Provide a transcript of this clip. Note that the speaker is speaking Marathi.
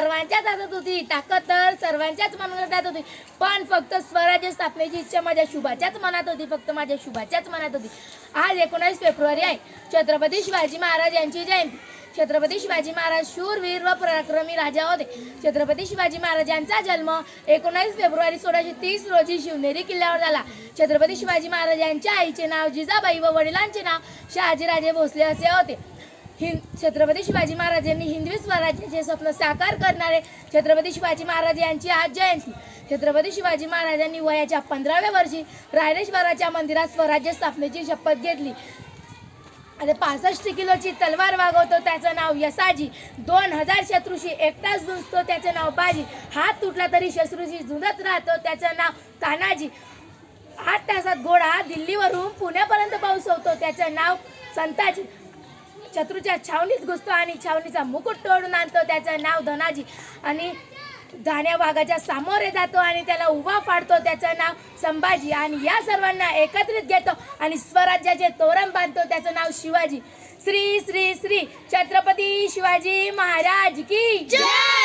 सर्वांच्याच हातात होती. ताकद तर सर्वांच्याच मनात होती. पण फक्त स्वराज्य स्थापनेची इच्छा माझ्या शुभाच्याच मनात होती. फक्त माझ्या शुभाच्याच मनात होती. आज एकोणावीस फेब्रुवारी आहे. छत्रपती शिवाजी महाराज यांची जयंती. छत्रपती शिवाजी महाराज शूरवीर व पराक्रमी राजा होते. छत्रपती शिवाजी महाराज यांचा जन्म एकोणावीस फेब्रुवारी सोळाशे तीस रोजी शिवनेरी किल्ल्यावर झाला. छत्रपती शिवाजी महाराज यांच्या आईचे नाव जिजाबाई व वडिलांचे नाव शहाजीराजे भोसले असे होते. हिंद छत्रपती शिवाजी महाराज यांनी हिंदवी स्वराज्याचे स्वप्न साकार करणारे छत्रपती शिवाजी महाराज यांची आज जयंती. छत्रपती शिवाजी महाराजांनी वयाच्या पंधराव्या वर्षी रायरेश्वराच्या मंदिरात स्वराज्य स्थापनेची शपथ घेतली. आणि पासष्ट किलोची तलवार वागवतो त्याचं नाव यसाजी. दोन हजार शत्रूशी एकटाच झुंजतो त्याचं नाव बाजी. हात तुटला तरी शत्रूशी झुंजत राहतो त्याचं नाव तानाजी. आठ तासात घोडा दिल्लीवरून पुण्यापर्यंत पोहोचवतो त्याचं नाव संताजी. शत्रूच्या छावणीत घुसतो आणि छावणीचा मुकुट तोडून आणतो. त्याचं नाव धनाजी. आणि धाण्या वाघाच्या सामोरे जातो आणि त्याला उभा फाडतो त्याचं नाव संभाजी. आणि या सर्वांना एकत्रित घेतो आणि स्वराज्याचे तोरण बांधतो. त्याचं नाव शिवाजी. श्री श्री श्री छत्रपती शिवाजी महाराज की जय!